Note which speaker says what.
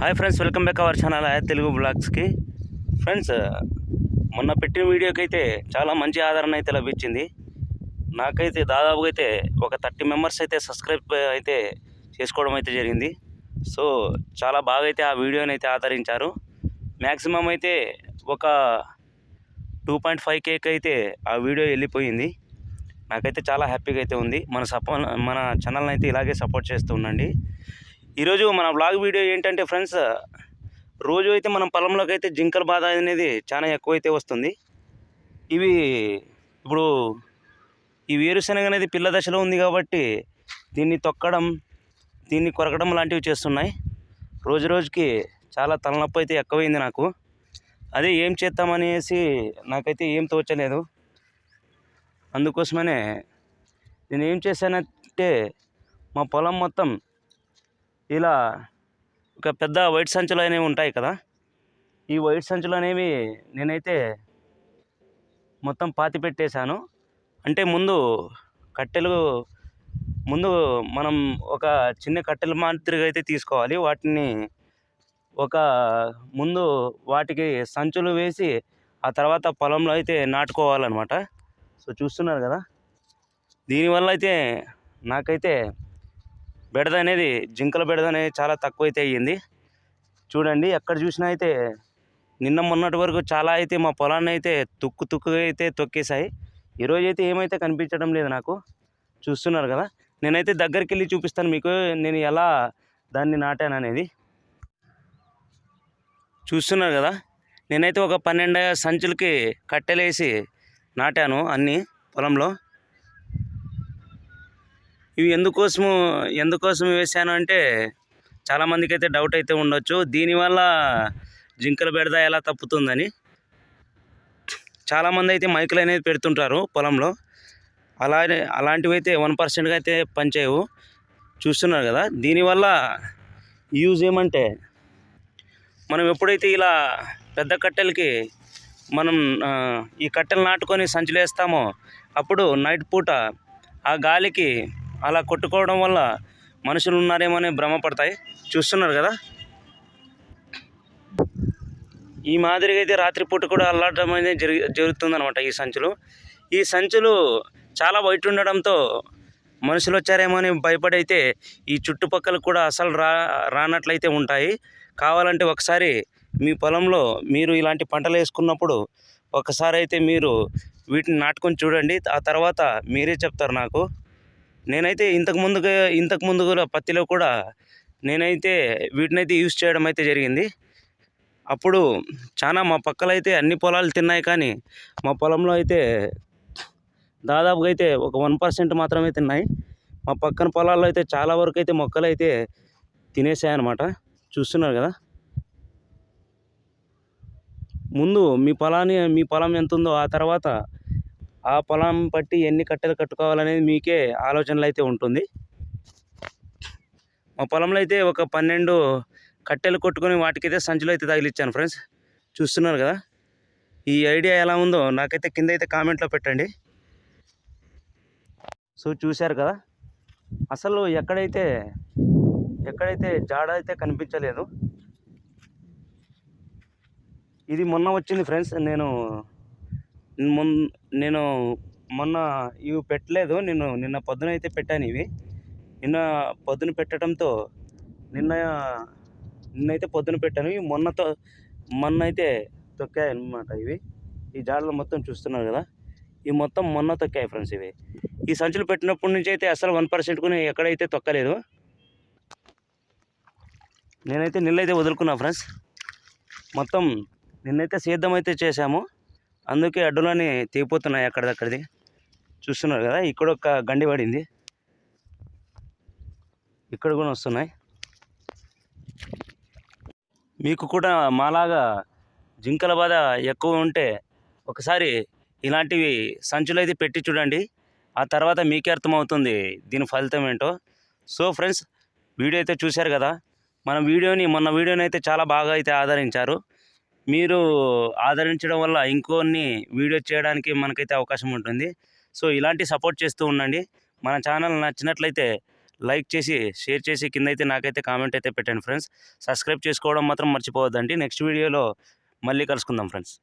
Speaker 1: Hi friends welcome back our channel ఆయా Telugu బ్లాగ్స్కి friends మొన్న పెట్టిన వీడియోకి అయితే చాలా మంచి ఆదరణ అయితే లభించింది. నాకైతే దాదాపుగా అయితే ఒక థర్టీ మెంబర్స్ అయితే సబ్స్క్రైబ్ అయితే చేసుకోవడం అయితే జరిగింది. సో చాలా బాగా అయితే ఆ వీడియోని అయితే ఆదరించారు. మ్యాక్సిమం అయితే ఒక టూ పాయింట్ ఫైవ్ కేక్ అయితే ఆ వీడియో వెళ్ళిపోయింది. నాకైతే చాలా హ్యాపీగా అయితే ఉంది. మన సపో మన ఛానల్ని అయితే ఇలాగే సపోర్ట్ చేస్తూ ఉండండి. ఈరోజు మన బ్లాగ్ వీడియో ఏంటంటే ఫ్రెండ్స్ రోజు అయితే మనం పొలంలోకి అయితే జింకల బాధ అనేది చాలా ఎక్కువైతే వస్తుంది. ఇవి ఇప్పుడు ఈ వేరుశనగ అనేది పిల్ల దశలో ఉంది కాబట్టి దీన్ని తొక్కడం దీన్ని కొరకడం లాంటివి చేస్తున్నాయి. రోజు రోజుకి చాలా తలనొప్పి అయితే ఎక్కువైంది నాకు. అదే ఏం చేద్దామనేసి నాకైతే ఏం తోచలేదు. అందుకోసమనే నేను ఏం చేశానంటే మా పొలం మొత్తం ఇలా ఒక పెద్ద వైట్ సంచులు అనేవి ఉంటాయి కదా? ఈ వైట్ సంచులు అనేవి నేనైతే మొత్తం పాతి పెట్టేశాను. అంటే ముందు కట్టెలు ముందు మనం ఒక చిన్న కట్టెల మాదిరిగా అయితే తీసుకోవాలి. వాటిని ఒక ముందు వాటికి సంచులు వేసి ఆ తర్వాత పొలంలో అయితే నాటుకోవాలన్నమాట. సో చూస్తున్నారు కదా? దీనివల్ల అయితే నాకైతే బెడద అనేది జింకల బెడద అనేది చాలా తక్కువ అయితే అయ్యింది. చూడండి ఎక్కడ చూసినా అయితే నిన్న మొన్నటి వరకు చాలా అయితే మా పొలాన్ని అయితే తుక్కు తుక్కుగా అయితే తొక్కేశాయి. ఈరోజు అయితే ఏమైతే కనిపించడం లేదు నాకు. చూస్తున్నారు కదా? నేనైతే దగ్గరికి వెళ్ళి చూపిస్తాను మీకు నేను ఎలా దాన్ని నాటాను అనేది చూస్తున్నారు కదా? నేనైతే ఒక పన్నెండు సంచులకి కట్టెలేసి నాటాను అన్నీ పొలంలో. ఇవి ఎందుకోసము ఎందుకోసం వేసాను అంటే చాలామందికి అయితే డౌట్ అయితే ఉండొచ్చు. దీనివల్ల జింకల బెడద ఎలా తప్పుతుందని చాలామంది అయితే మైకులు అనేది పెడుతుంటారు పొలంలో. అలా అలాంటివి అయితే వన్ పర్సెంట్గా అయితే పనిచేయవు. చూస్తున్నారు కదా దీనివల్ల యూజ్ ఏమంటే మనం ఎప్పుడైతే ఇలా పెద్ద కట్టెలకి మనం ఈ కట్టెలు నాటుకొని సంచులు వేస్తామో అప్పుడు నైట్ పూట ఆ గాలికి అలా కొట్టుకోవడం వల్ల మనుషులు ఉన్నారేమో అని భ్రమపడతాయి. చూస్తున్నారు కదా? ఈ మాదిరిగా అయితే రాత్రిపూట కూడా అల్లాడడం అనేది జరుగు జరుగుతుందనమాట ఈ సంచులు. ఈ సంచులు చాలా వైట్ ఉండడంతో మనుషులు వచ్చారేమో అని భయపడైతే ఈ చుట్టుపక్కల కూడా అసలు రా రానట్లయితే ఉంటాయి. కావాలంటే ఒకసారి మీ పొలంలో మీరు ఇలాంటి పంటలు వేసుకున్నప్పుడు ఒకసారి అయితే మీరు వీటిని నాటుకొని చూడండి. ఆ తర్వాత మీరే చెప్తారు నాకు. నేనైతే ఇంతకు ముందుగా ఇంతకు ముందు కూడా పత్తిలో కూడా నేనైతే వీటినైతే యూజ్ చేయడం అయితే జరిగింది. అప్పుడు చాలా మా పక్కలైతే అయితే అన్ని పొలాలు తిన్నాయి కానీ మా పొలంలో అయితే దాదాపుగా అయితే ఒక వన్ పర్సెంట్ మాత్రమే తిన్నాయి. మా పక్కన పొలాల్లో అయితే చాలా వరకు అయితే మొక్కలు అయితే తినేసాయన్నమాట. చూస్తున్నారు కదా? ముందు మీ పొలాన్ని మీ పొలం ఎంత ఉందో ఆ తర్వాత ఆ పొలం పట్టి ఎన్ని కట్టెలు కట్టుకోవాలనేది మీకే ఆలోచనలు అయితే ఉంటుంది. మా పొలంలో అయితే ఒక పన్నెండు కట్టెలు కొట్టుకొని వాటికైతే సంచులు అయితే తగిలిచ్చాను ఫ్రెండ్స్. చూస్తున్నారు కదా? ఈ ఐడియా ఎలా ఉందో నాకైతే కింద అయితే కామెంట్లో పెట్టండి. సో చూశారు కదా? అసలు ఎక్కడైతే ఎక్కడైతే జాడ అయితే కనిపించలేదు. ఇది మొన్న వచ్చింది ఫ్రెండ్స్. నేను నేను మొన్న ఇవి పెట్టలేదు. నేను నిన్న పొద్దున అయితే పెట్టాను ఇవి. నిన్న పొద్దున పెట్టడంతో నిన్న నిన్నైతే పొద్దున పెట్టాను. ఇవి మొన్నతో మొన్న అయితే తొక్కాయి అన్నమాట ఇవి. ఈ జాడలు మొత్తం చూస్తున్నారు కదా. ఇవి మొత్తం మొన్న తొక్కాయి ఫ్రెండ్స్ ఇవి. ఈ సంచులు పెట్టినప్పటి నుంచి అయితే అసలు వన్ పర్సెంట్ కూడా ఎక్కడైతే తొక్కలేదు. నేనైతే నీళ్ళైతే వదులుకున్నా ఫ్రెండ్స్. మొత్తం నిన్నైతే సేద్యం అయితే చేశాము. అందుకే అడ్డులోనే తెగిపోతున్నాయి అక్కడిదక్కడిది. చూస్తున్నారు కదా ఇక్కడ ఒక గండి పడింది. ఇక్కడ కూడా వస్తున్నాయి. మీకు కూడా మాలాగా జింకల బాధ ఎక్కువ ఉంటే ఒకసారి ఇలాంటివి సంచులు అయితే పెట్టి చూడండి. ఆ తర్వాత మీకే అర్థమవుతుంది దీని ఫలితం ఏంటో. సో ఫ్రెండ్స్ వీడియో అయితే చూశారు కదా మన వీడియోని మొన్న వీడియోని అయితే చాలా బాగా అయితే ఆదరించారు. మీరు ఆదరించడం వల్ల ఇంకొన్ని వీడియో చేయడానికి మనకైతే అవకాశం ఉంటుంది. సో ఇలాంటి సపోర్ట్ చేస్తూ ఉండండి. మన ఛానల్ నచ్చినట్లయితే లైక్ చేసి షేర్ చేసి కింద అయితే నాకైతే కామెంట్ అయితే పెట్టండి ఫ్రెండ్స్. సబ్స్క్రైబ్ చేసుకోవడం మాత్రం మర్చిపోవద్దండి. నెక్స్ట్ వీడియోలో మళ్ళీ కలుసుకుందాం ఫ్రెండ్స్.